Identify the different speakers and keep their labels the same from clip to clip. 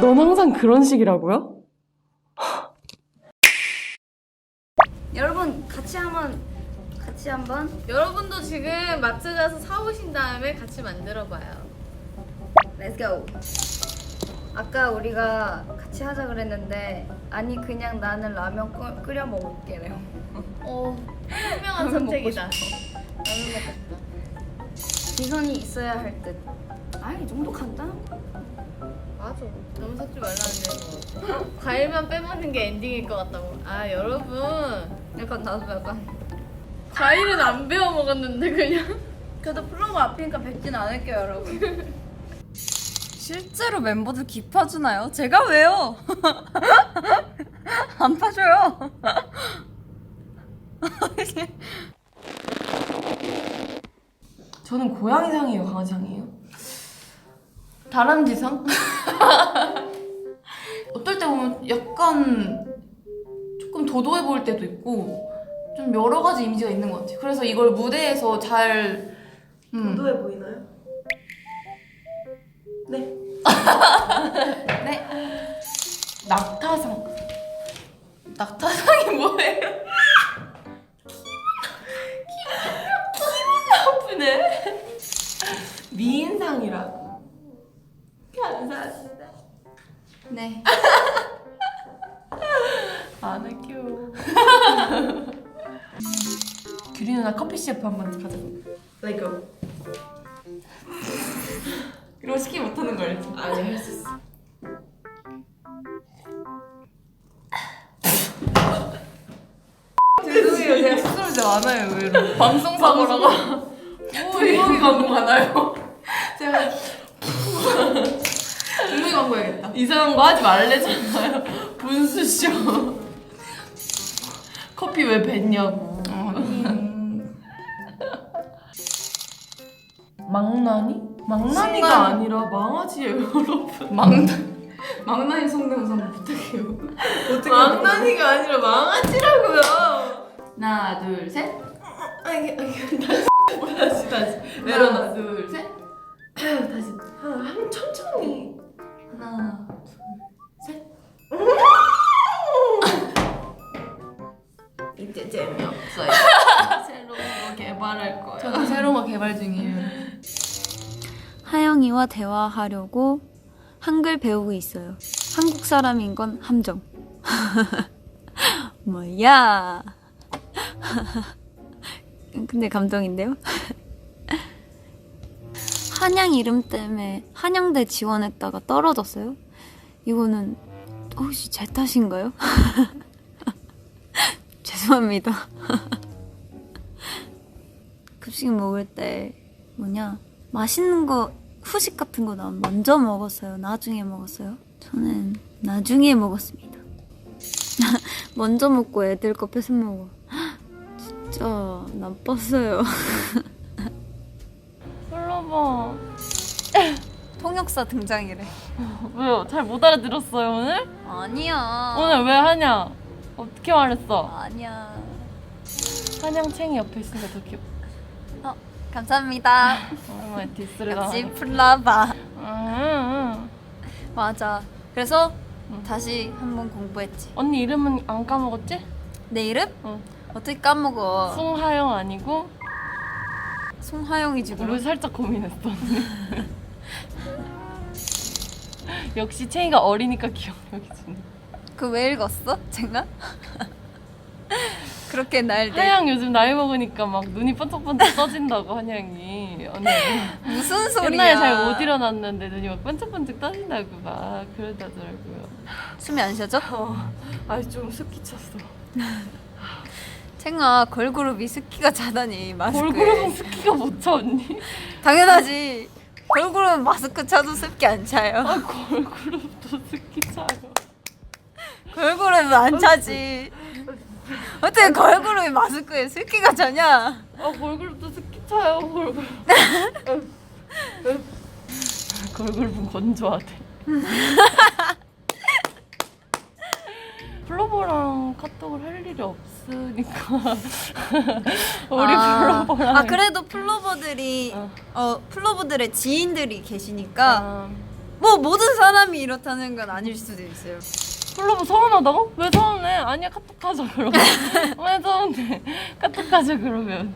Speaker 1: 넌 항상 그런 식이라고요?
Speaker 2: 여러분 같이 한번 같이 한번
Speaker 3: 여러분도 지금 마트 가서 사오신 다음에 같이 만들어봐요.
Speaker 2: Let's go. 아까 우리가 같이 하자 그랬는데 아니 그냥 나는 라면 끓- 끓여 먹을게래요.
Speaker 3: 오, 현명한 선택이다. 라면 먹고 싶다.
Speaker 2: 지선이 있어야 할 듯. 아이 정도 간단한 거.
Speaker 3: 맞아. 너무 섞지 말라는데. 과일만 빼먹는 게 엔딩일 것 같다고. 아 여러분,
Speaker 2: 약간 나도 약간.
Speaker 3: 과일은 안 베어 먹었는데 그냥.
Speaker 2: 그래도 프로모 앞이니까 뵙진 않을게요 여러분.
Speaker 4: 실제로 멤버들 기 파주나요? 제가 왜요? 안 파줘요.
Speaker 1: 저는 고양이상이에요, 강아지상이에요? 다람쥐상? 어떨 때 보면 약간 조금 도도해 보일 때도 있고 좀 여러 가지 이미지가 있는 것 같아요. 그래서 이걸 무대에서 잘 음.
Speaker 5: 도도해 보이나요? 네.
Speaker 1: 네. 낙타상. 낙타상이 뭐예요? 기분 나쁘네. 미인상이라고. 감사합니다.
Speaker 2: 네.
Speaker 1: 안 할게요. 규리 누나 커피 셰프 한번 가자.
Speaker 5: 레고.
Speaker 1: 이런 거 시키 못하는 거 알지?
Speaker 5: 아니 할 수 있어.
Speaker 1: 죄송해요. 제가 스스로 진짜 많아요, 의외로. 방송사고라고. 분명히 광고 많아요. 제가 분명히 광고 해야겠다. 이상한 거 하지 말래잖아요. 분수쇼. 커피 왜 뱉냐고. 망나니? 망나니가
Speaker 2: 순간.
Speaker 1: 아니라 망아지예요, 여러분. 망나 망나니 성대모사 한번 부탁해요.
Speaker 5: 어떻게
Speaker 1: 망나니가 아니라 망아지라고요. 하나, 둘, 셋. 아니, 아니, 다시, 다시, 다시. 하나, 둘, 셋. 다시. 하나, 한 천천히. 하나, 둘, 셋. 이제 재미없어요. 새로운 거 개발할 거예요. 저도 새로운 거 개발 중이에요.
Speaker 6: 하영이와 대화하려고 한글 배우고 있어요. 한국 사람인 건 함정. 뭐야? 근데 감동인데요? 한양 이름 때문에 한양대 지원했다가 떨어졌어요? 이거는 혹시 제 탓인가요? 죄송합니다. 급식 먹을 때 뭐냐 맛있는 거 후식 같은 거 나오면 먼저 먹었어요. 나중에 먹었어요. 저는 나중에 먹었습니다. 먼저 먹고 애들 거 뺏어 먹어. 진짜 나빴어요.
Speaker 1: 플로버.
Speaker 4: 통역사 등장이래.
Speaker 1: 왜요? 잘 못 알아들었어요, 오늘?
Speaker 4: 아니야.
Speaker 1: 오늘 왜 하냐? 어떻게 말했어?
Speaker 4: 아니야.
Speaker 1: 한양챙이 옆에 있으니까 더 귀엽다.
Speaker 4: 어, 감사합니다.
Speaker 1: 오랜만에 디스를
Speaker 4: 역시
Speaker 1: 당하네.
Speaker 4: 플라바.
Speaker 1: 음,
Speaker 4: 맞아. 그래서
Speaker 1: 응.
Speaker 4: 다시 한번 공부했지.
Speaker 1: 언니 이름은 안 까먹었지?
Speaker 4: 내 이름?
Speaker 1: 응.
Speaker 4: 어떻게 까먹어?
Speaker 1: 송하영 아니고
Speaker 4: 송하영이지
Speaker 1: 우리
Speaker 4: 그럼.
Speaker 1: 살짝 고민했어. 역시 챙이가 어리니까 기억력이 좋네.
Speaker 4: 그 왜 읽었어? 제가? 그렇게 날 내.
Speaker 1: 한양 요즘 나이 먹으니까 막 눈이 번쩍번쩍 떠진다고 한양이. 언니
Speaker 4: 무슨 소리야?
Speaker 1: 옛날에 잘 못 일어났는데 눈이 막 번쩍번쩍 떠진다고 막 그러다더라고요.
Speaker 4: 숨이 안 쉬어져?
Speaker 1: 아니 좀 습기 찼어.
Speaker 4: 챙아 걸그룹 이 스키가 자다니 마스크에.
Speaker 1: 걸그룹은 습기가 못 차 언니.
Speaker 4: 당연하지. 걸그룹은 마스크 차도 습기 안 차요.
Speaker 1: 아 걸그룹도 습기 차요.
Speaker 4: 걸그룹은 안 차지. 어떻게 걸그룹이 마스크에 습기가 차냐?
Speaker 1: 아 걸그룹도 습기 차요 걸그룹. 걸그룹은 건조하대. 플로버랑 카톡을 할 일이 없으니까 우리
Speaker 4: 아,
Speaker 1: 플로버랑
Speaker 4: 아 그래도 플로버들이
Speaker 1: 어.
Speaker 4: 어 플로버들의 지인들이 계시니까
Speaker 1: 아,
Speaker 4: 뭐 모든 사람이 사람이 이렇다는 건 아닐 수도 있어요.
Speaker 1: 플로버 서운하다고? 왜 서운해? 아니야 카톡하자 그러면 왜 서운해? 카톡하자 그러면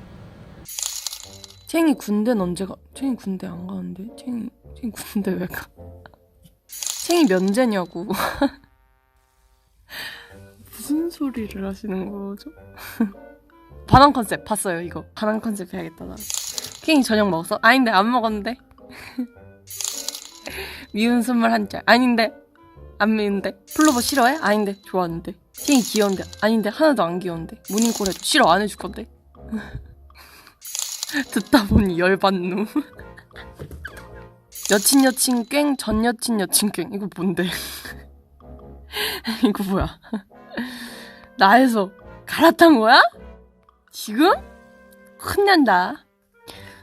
Speaker 1: 챙이 군대는 언제 가? 챙이 군대 안 가는데? 챙이 챙이 군대 왜 가? 챙이 면제냐고 무슨 소리를 하시는 거죠? 반항 컨셉 봤어요 이거. 반항 컨셉 해야겠다 나. 챙이 저녁 먹었어? 아닌데 안 먹었는데? 미운 선물 한짤 아닌데? 안 미운데? 플로버 싫어해? 아닌데? 좋아하는데? 팅이 귀여운데? 아닌데? 하나도 안 귀여운데? 모닝콜 해줘 싫어 안 해줄 건데? 듣다 보니 열받누 여친 여친 꽹 전 여친 여친 꽹. 이거 뭔데? 이거 뭐야 나에서 갈아탄 거야? 지금? 혼난다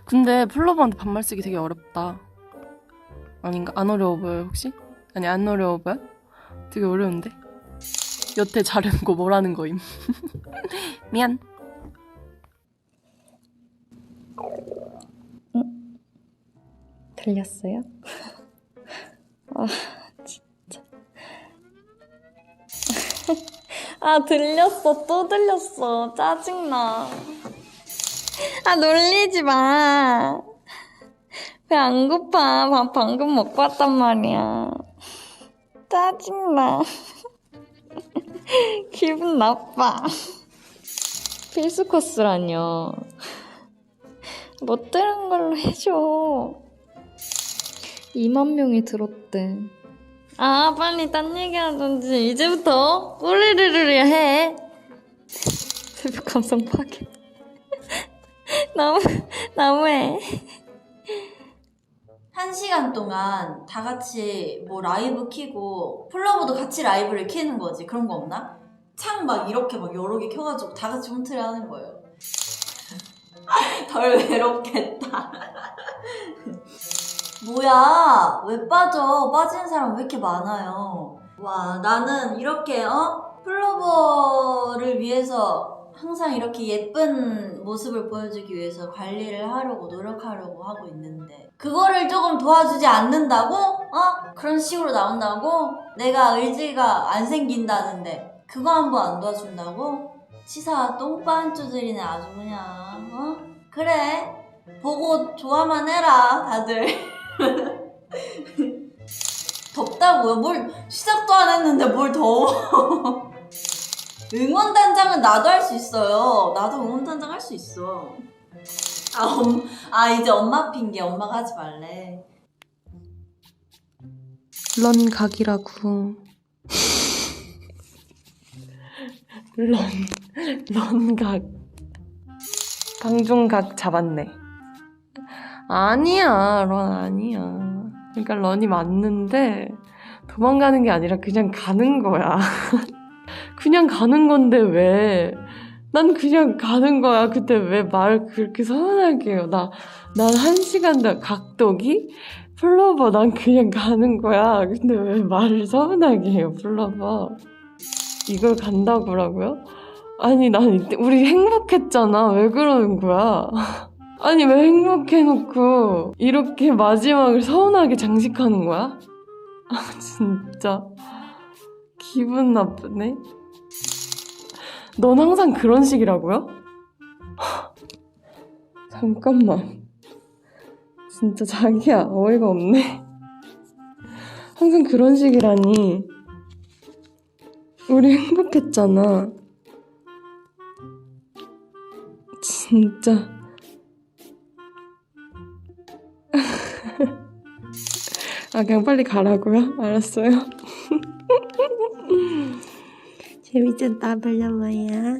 Speaker 1: 근데 플로버한테 반말 쓰기 되게 어렵다 아닌가? 안 어려워 보여요 혹시? 아니 안 어려워 보여? 되게 어려운데? 여태 자른 거 뭐라는 거임 미안
Speaker 7: 들렸어요? 아, 아, 들렸어. 또 들렸어. 짜증나. 아, 놀리지 마. 배 안 고파. 밥 방금 먹고 왔단 말이야. 짜증나. 기분 나빠. 필수 코스라뇨. 못 들은 걸로 해줘. 2만 명이 들었대. 아, 빨리 딴 얘기 하던지. 이제부터 꼬리르르 해. 새벽 감성 파괴. 너무, 너무해.
Speaker 8: 한 시간 동안 다 같이 뭐 라이브 키고 플러버도 같이 라이브를 키는 거지 그런 거 없나? 창 막 이렇게 막 여러 개 켜가지고 다 같이 홈트를 하는 거예요 덜 외롭겠다 뭐야 왜 빠져 빠지는 사람 왜 이렇게 많아요 와 나는 이렇게 어? 플로버를 위해서 항상 이렇게 예쁜 모습을 보여주기 위해서 관리를 하려고 노력하려고 하고 있는데 그거를 조금 도와주지 않는다고? 어? 그런 식으로 나온다고? 내가 의지가 안 생긴다는데 그거 한번 안 도와준다고? 치사 똥반 쪼들이네 아주 그냥 어? 그래 보고 좋아만 해라 다들 덥다고요? 뭘 시작도 안 했는데 뭘 더워 응원단장은 나도 할 수 있어요. 나도 응원단장 할 수 있어. 아, 엄, 아, 이제 엄마 핑계. 엄마가 하지 말래.
Speaker 1: 런 각이라고 런 런각 방종각 잡았네 아니야 런 아니야 그러니까 런이 맞는데 도망가는 게 아니라 그냥 가는 거야 그냥 가는 건데 왜 난 그냥 가는 거야. 그때 왜 말 그렇게 서운하게 해요. 나, 난 한 시간 다 각도기? 플로버, 난 그냥 가는 거야. 근데 왜 말을 서운하게 해요, 플로버? 이걸 간다고라고요? 아니, 난 이때, 우리 행복했잖아. 왜 그러는 거야? 아니, 왜 행복해놓고, 이렇게 마지막을 서운하게 장식하는 거야? 아, 진짜. 기분 나쁘네. 넌 항상 그런 식이라고요? 잠깐만. 진짜 자기야, 어이가 없네. 항상 그런 식이라니. 우리 행복했잖아. 진짜. 아, 그냥 빨리 가라고요? 알았어요. 재밌었다, 별려마야.